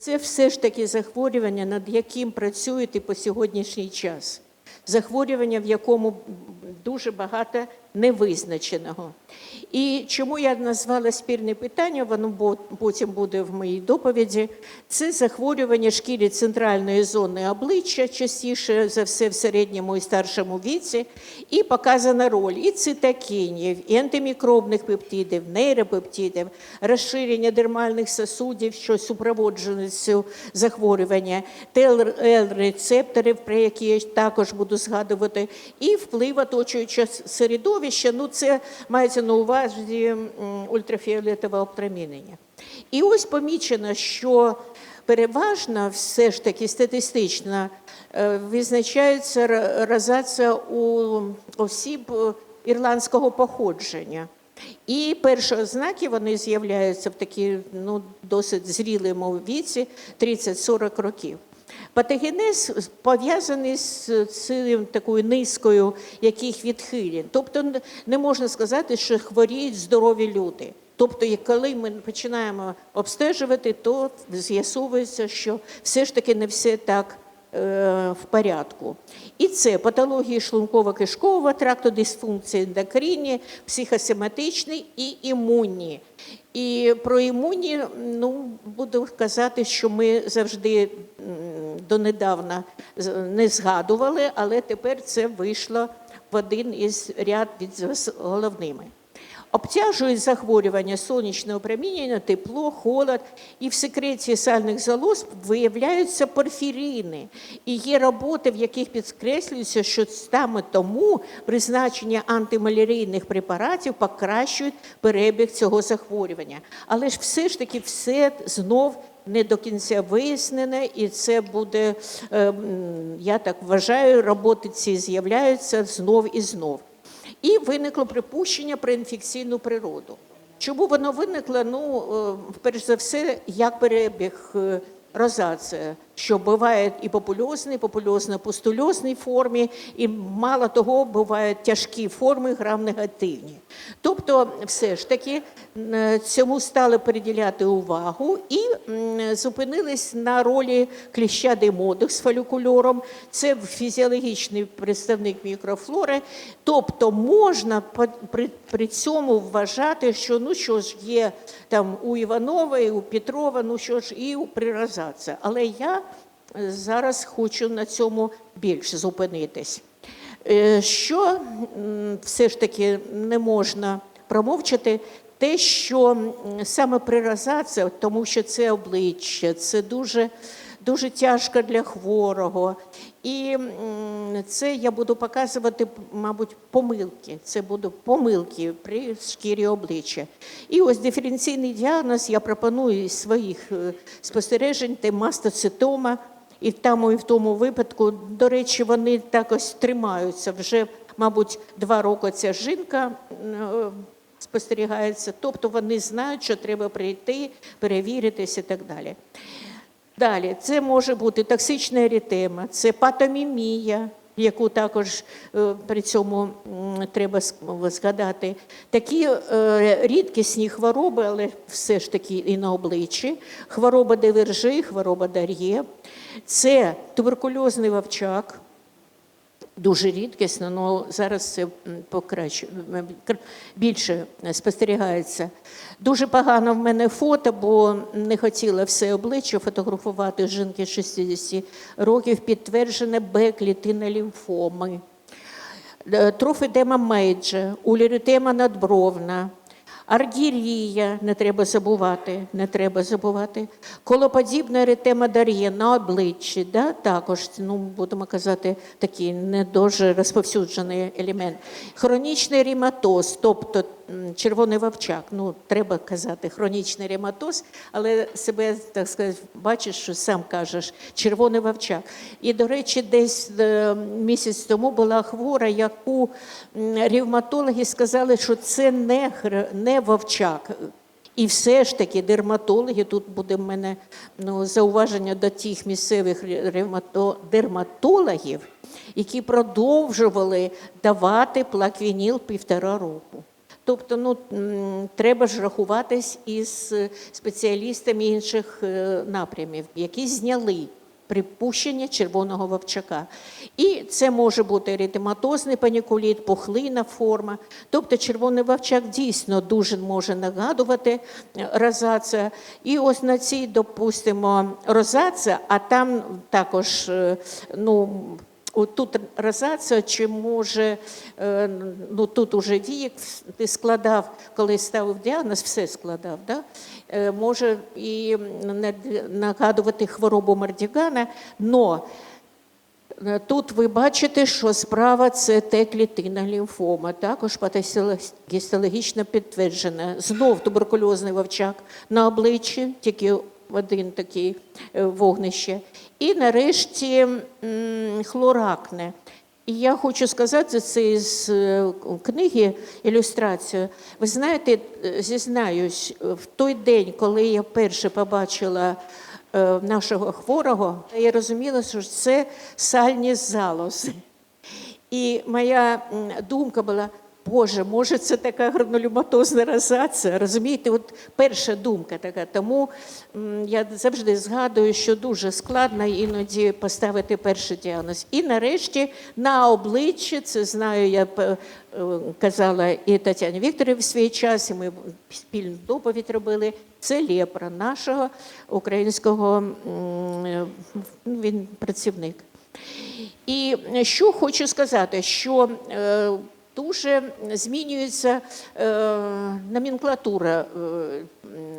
Це все ж таки захворювання, над яким працюють і по сьогоднішній час. Захворювання, в якому дуже багато невизначеного. І чому я назвала спірне питання, воно потім буде в моїй доповіді. Це захворювання шкіри центральної зони обличчя, частіше за все в середньому і старшому віці, і показана роль і цитокінів, і антимікробних пептидів, нейропептидів, розширення дермальних сосудів, що супроводжує цю захворювання, ТЛР-рецепторів, про які я також буду згадувати, і вплив оточуючого середовища. Ну, це мається на увазі ультрафіолетове опромінення. І ось помічено, що переважно все ж таки статистично е, визначається розація у осіб е, ірландського походження. І перші ознаки вони з'являються в такі ну, досить зрілому віці 30-40 років. Патогенез пов'язаний з цим такою низкою яких відхилень. Тобто не можна сказати, що хворіють здорові люди. Тобто, коли ми починаємо обстежувати, то з'ясовується, що все ж таки не все так в порядку. І це патології шлунково-кишкового тракту, дисфункції ендокринні, психосоматичні і імунні. І про імунні, ну, буду казати, що ми завжди донедавна не згадували, але тепер це вийшло в один із ряд від головними. Обтяжують захворювання сонячне опромінення, тепло, холод. І в секреції сальних залоз виявляються порфірини. І є роботи, в яких підкреслюється, що саме тому призначення антималярійних препаратів покращують перебіг цього захворювання. Але ж все ж таки все знов не до кінця вияснене, і це буде, е, я так вважаю, роботи ці з'являються знов і знов. І виникло припущення про інфекційну природу. Чому воно виникло? Ну, е, перш за все, як перебіг е, розація, що буває і попульозний, і попульозно-пустульозній формі, і мало того, бувають тяжкі форми грам-негативні. Тобто, все ж таки е, цьому стали приділяти увагу і зупинились на ролі кліща демодих з фолікульором. Це фізіологічний представник мікрофлори. Тобто можна при, при цьому вважати, що ну що ж є там у Іванова, і у Петрова, ну що ж і у прирозація. Але я зараз хочу на цьому більше зупинитись. Е, Що все ж таки не можна промовчати, те, що саме прирозація, тому що це обличчя, це дуже, дуже тяжко для хворого. І це я буду показувати, мабуть, помилки. Це будуть помилки при шкірі обличчя. І ось диференційний діагноз я пропоную із своїх е, спостережень, це мастоцитома. І в тому, і в тому випадку, до речі, вони так ось тримаються. Вже, мабуть, два роки ця жінка е, спостерігається. Тобто вони знають, що треба прийти, перевіритись і так далі. Далі, це може бути токсична ерітема, це патомімія, яку також е, при цьому треба згадати. Такі е, рідкісні хвороби, але все ж таки і на обличчі. Хвороба Девержи, хвороба Дар'є. Це туберкульозний вовчак, дуже рідкісно, але зараз це покраще, більше спостерігається. Дуже погано в мене фото, бо не хотіла все обличчя фотографувати жінки 60 років, підтверджене Б-клітина лімфоми. Е, Трофідема мейджа, уліритема надбровна, аргірія, не треба забувати, не треба забувати, колоподібна ретема дар'є на обличчі, да? також, ну, будемо казати, такий не дуже розповсюджений елемент. Хронічний ріматоз, тобто червоний вовчак, ну, треба казати хронічний ріматоз, але себе, так сказати, бачиш, що сам кажеш, червоний вовчак. І, до речі, десь е, місяць тому була хвора, яку ревматологи сказали, що це не, хр- не вовчак. І все ж таки дерматологи, тут буде в мене ну, зауваження до тих місцевих дерматологів, які продовжували давати плаквініл півтора року. Тобто, ну треба ж рахуватись із е, спеціалістами інших е, напрямів, які зняли припущення червоного вовчака. І це може бути еритематозний панікуліт, пухлина форма. Тобто червоний вовчак дійсно дуже може нагадувати е. І ось на цій, допустимо, розація, а там також ну, тут розація, чи може, е, ну тут уже вік, ти складав, коли ставив діагноз, все складав, да? Е, може і нагадувати хворобу Мардігана, но Е, Тут ви бачите, що справа це Т-клітина лімфома, також патогістологічно підтверджена. Знов туберкульозний вовчак на обличчі, тільки один такий е, вогнище. І нарешті хлоракне. І я хочу сказати це з е, книги ілюстрацію. Ви знаєте, е, зізнаюсь, в той день, коли я вперше побачила е, нашого хворого, я розуміла, що це сальні залози. І моя думка була, Боже, може, це така гранулюматозна розація. Розумієте, от перша думка така. Тому я завжди згадую, що дуже складно іноді поставити перший діагноз. І нарешті на обличчі, це знаю, я е, казала і Тетяні Вікторівні в свій час, і ми спільну доповідь робили. Це лепра нашого українського він працівник. І що хочу сказати, що е, дуже змінюється е, номенклатура,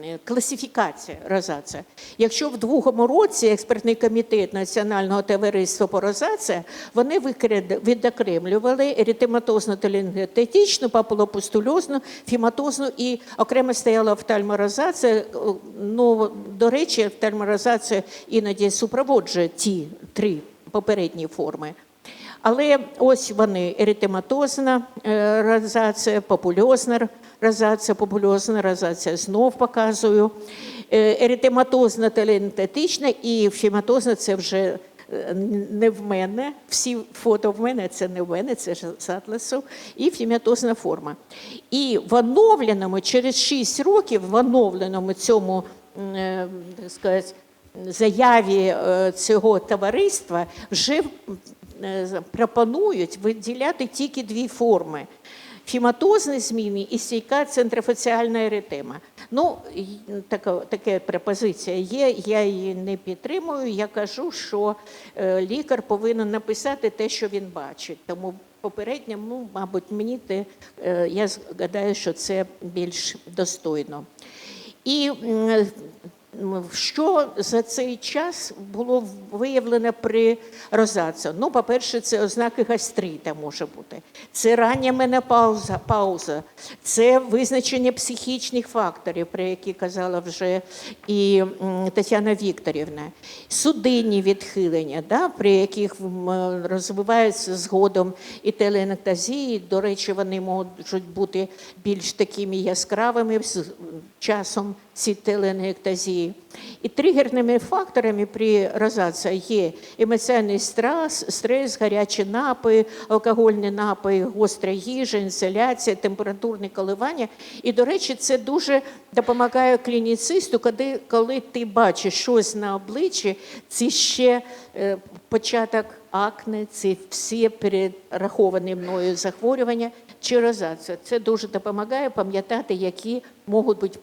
е, класифікація розація. Якщо в другому році експертний комітет Національного товариства по розація, вони відокремлювали еритематозну телінгететичну, папулопустульозну, фіматозну і окремо стояла офтальморозація. Ну, до речі, офтальморозація іноді супроводжує ті три попередні форми. Але ось вони еритематозна е, розація, попульозна розація, попульозна розація знов показую. Е, Еритематозна телентетична і фіматозна це вже е, не в мене. Всі фото в мене це не в мене, це ж з атласу. І фіматозна форма. І в оновленому, через 6 років, в оновленому цьому, так сказати, заяві цього товариства вже пропонують виділяти тільки дві форми. Фіматозні зміни і стійка центрофоціальна еретема. Ну, така, така пропозиція є, я її не підтримую. Я кажу, що е, лікар повинен написати те, що він бачить. Тому попередньо, ну, мабуть, мені те, е, я гадаю, що це більш достойно. І що за цей час було виявлено при розації? Ну, по-перше, це ознаки гастрита може бути. Це рання менопауза, пауза, це визначення психічних факторів, про які казала вже і Тетяна Вікторівна. Судинні відхилення, да, при яких розвиваються згодом і теленектазії. До речі, вони можуть бути більш такими яскравими з часом ці теленектазії. І тригерними факторами при розації є емоціональний стрес, стрес, гарячі напої, алкогольні напої, гостра їжа, інсоляція, температурні коливання. І, до речі, це дуже допомагає клініцисту, коли, коли ти бачиш щось на обличчі, це ще е, початок акне, це всі перераховані мною захворювання чи розація. Це дуже допомагає пам'ятати, які можуть бути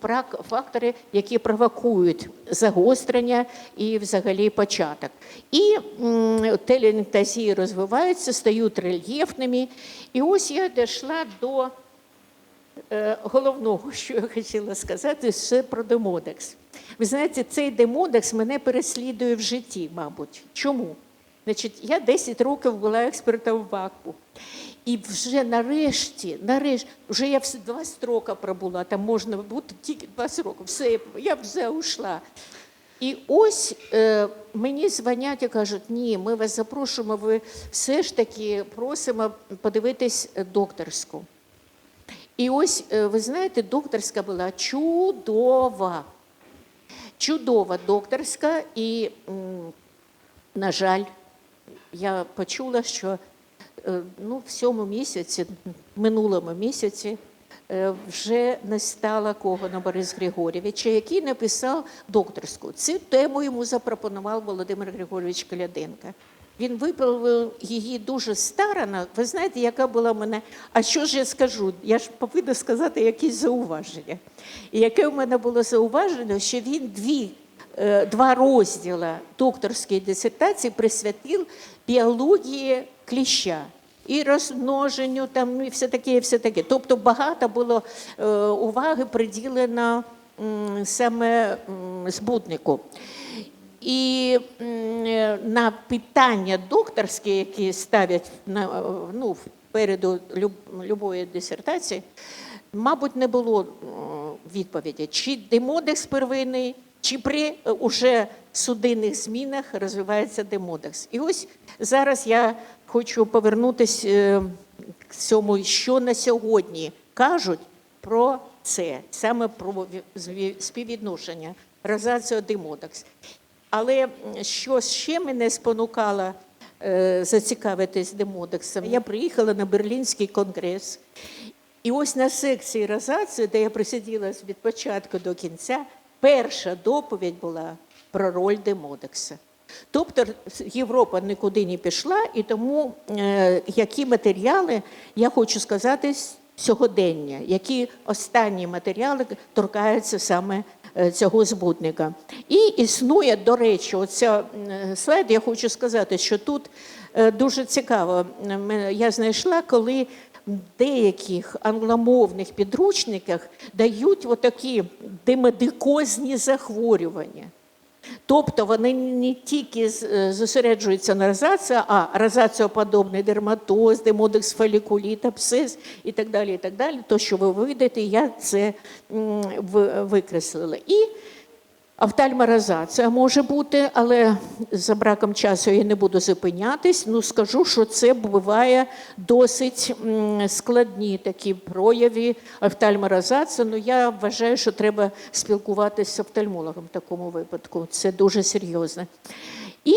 фактори, які провокують загострення і взагалі початок. І м, теленектазії розвиваються, стають рельєфними. І ось я дійшла до е, головного, що я хотіла сказати, це про демодекс. Ви знаєте, цей демодекс мене переслідує в житті, мабуть. Чому? Значить, я 10 років була експертом в ВАКу. І вже нарешті, нарешті, вже я 20 років пробула, там можна бути тільки 20 років, все, я вже ушла. І ось е, мені дзвонять і кажуть, ні, ми вас запрошуємо, ви все ж таки просимо подивитись докторську. І ось, е, ви знаєте, докторська була чудова. Чудова докторська, і, м, на жаль, я почула, що е, ну, в цьому місяці, минулому місяці, е, вже не стала Когана Борис Григорьовича, який написав докторську. Цю тему йому запропонував Володимир Григорович Коляденко. Він виправив її дуже старано. Ви знаєте, яка була в мене. А що ж я скажу? Я ж повинна сказати якісь зауваження. І яке в мене було зауваження, що він дві, два розділи докторської дисертації присвятив біології кліща. І розмноженню, там, і все таке, і все таке. Тобто багато було е, уваги приділено саме збутнику. І е, на питання докторські, які ставлять на, е, ну, переду люб, любої дисертації, мабуть, не було е, відповіді, чи демодекс первинний, чи при е, уже судинних змінах розвивається демодекс. І ось зараз я хочу повернутися к цьому, що на сьогодні кажуть про це, саме про співвідношення розацію демодекс. Але що ще мене спонукало е, зацікавитись демодексом, я приїхала на Берлінський конгрес, і ось на секції розації, де я присиділа від початку до кінця, перша доповідь була про роль демодекса. Тобто Європа нікуди не пішла, і тому е, які матеріали, я хочу сказати, сьогодення, які останні матеріали торкаються саме е, цього збутника. І існує, до речі, оця слайд, я хочу сказати, що тут е, дуже цікаво. Я знайшла, коли деяких англомовних підручниках дають отакі демедикозні захворювання. Тобто вони не тільки е, зосереджуються на розацію, а розаціоподобний дерматоз, демодекс фолікуліт, абсцес і так далі. і так далі. То, що ви видите, я це викреслила. І Офтальморозація може бути, але за браком часу я не буду зупинятись. Ну скажу, що це буває досить складні такі прояви офтальморозації. Ну я вважаю, що треба спілкуватися з офтальмологом в такому випадку. Це дуже серйозно. І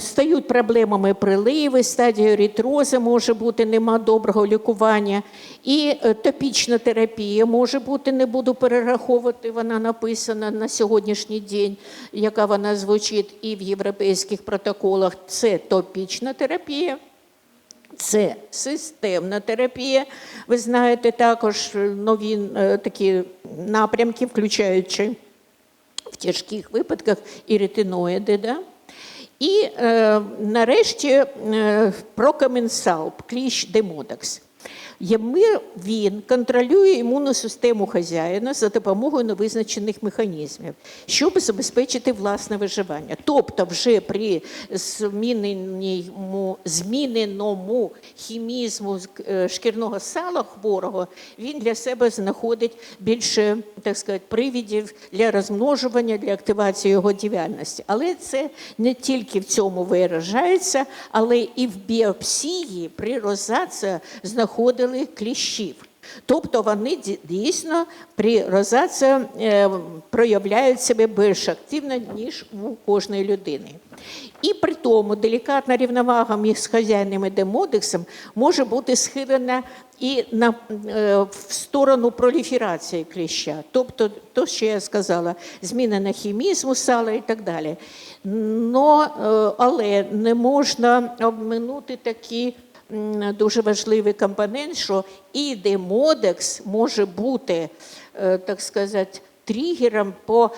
стають проблемами приливи, стадія еритрози може бути, нема доброго лікування. І е, топічна терапія може бути, не буду перераховувати, вона написана на сьогоднішній день, яка вона звучить і в європейських протоколах. Це топічна терапія. Це системна терапія. Ви знаєте також е, нові е, такі напрямки, включаючи в тяжких випадках і ретиноїди. Да? І е, нарешті е, прокоменсалп, кліщ демодекс. Ємир він контролює імунну систему хазяїна за допомогою невизначених механізмів, щоб забезпечити власне виживання. Тобто, вже при зміненому, зміненому хімізму е, шкірного сала хворого він для себе знаходить більше так сказати, привідів для розмножування, для активації його діяльності. Але це не тільки в цьому виражається, але і в біопсії при розації знаходили кліщів. Тобто вони ді- дійсно при розації е, проявляють себе більш активно, ніж у кожної людини. І при тому делікатна рівновага між хазяїном і демодексом може бути схилена і на, е, в сторону проліферації кліща. Тобто, то, що я сказала, зміна хімізму сала і так далі. Но, е, але не можна обминути такі дуже важливий компонент, що і демодекс може бути, е, так сказати, тригером по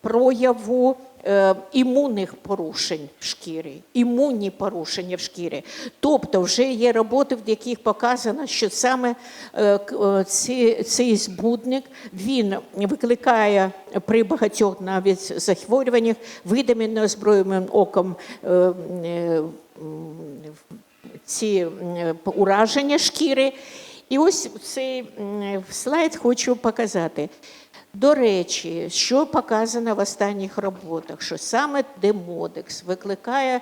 прояву е, імунних порушень в шкірі, імунні порушення в шкірі. Тобто вже є роботи, в яких показано, що саме е, цей збудник він викликає при багатьох навіть захворюваннях видимим неозброєним оком ці ураження шкіри. І ось цей слайд хочу показати. До речі, що показано в останніх роботах, що саме демодекс викликає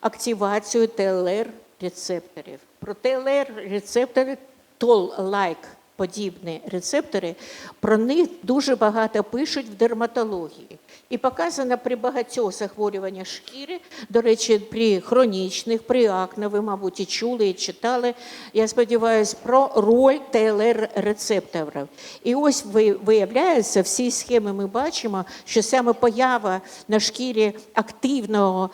активацію ТЛР рецепторів. Про ТЛР рецептори toll-like подібні рецептори, про них дуже багато пишуть в дерматології. І показано при багатьох захворюваннях шкіри, до речі, при хронічних, при акне, ви, мабуть, і чули, і читали, я сподіваюся, про роль ТЛР-рецепторів. І ось ви- виявляється, в цій схемі ми бачимо, що саме поява на шкірі активного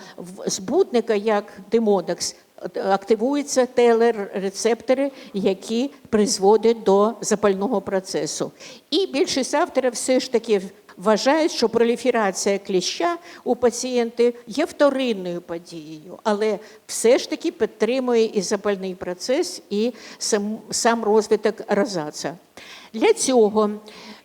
збутника, як демодекс, активуються ТЛР-рецептори, які призводять до запального процесу. І більшість авторів все ж таки вважають, що проліферація кліща у пацієнтів є вторинною подією, але все ж таки підтримує і запальний процес, і сам, сам розвиток розація. Для цього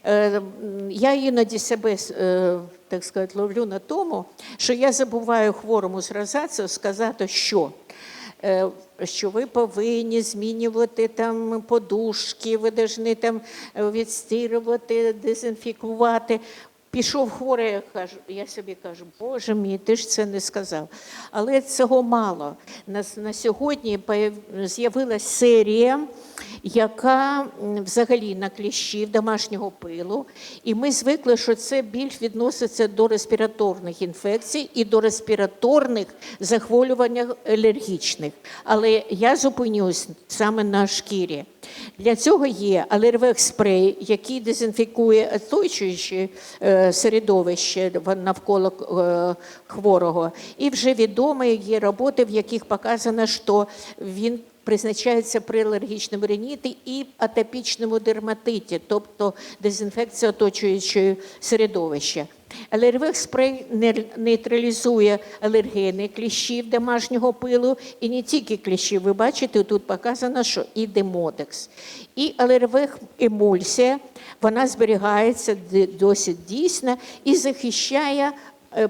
е, я іноді себе, е, так сказати, ловлю на тому, що я забуваю хворому з розацією сказати, що е, що ви повинні змінювати там подушки, ви повинні там е, відстирувати, дезінфікувати. Пішов хворий, я кажу, я собі кажу, Боже мій, ти ж це не сказав. Але цього мало. На, на сьогодні з'явилася серія, яка взагалі на кліщів домашнього пилу. І ми звикли, що це більш відноситься до респіраторних інфекцій і до респіраторних захворювань алергічних. Але я зупинюсь саме на шкірі. Для цього є алервек спрей, який дезінфікує оточуюче середовище навколо е, хворого. І вже відомі є роботи, в яких показано, що він призначається при алергічному реніті і атопічному дерматиті, тобто дезінфекція оточуючого середовища. Алервек спрей нейтралізує алергени кліщів домашнього пилу і не тільки кліщів. Ви бачите, тут показано, що і демодекс. І алервек емульсія, вона зберігається досить дійсно і захищає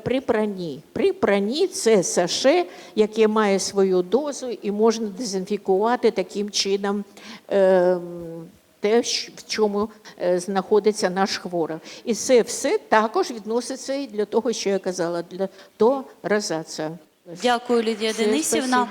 при пранні. При пранні це саше, яке має свою дозу і можна дезінфікувати таким чином. ем, те, в чому е, знаходиться наш хворий. І це все також відноситься і для того, що я казала, для, до розації. Дякую, Лідія Денисівна.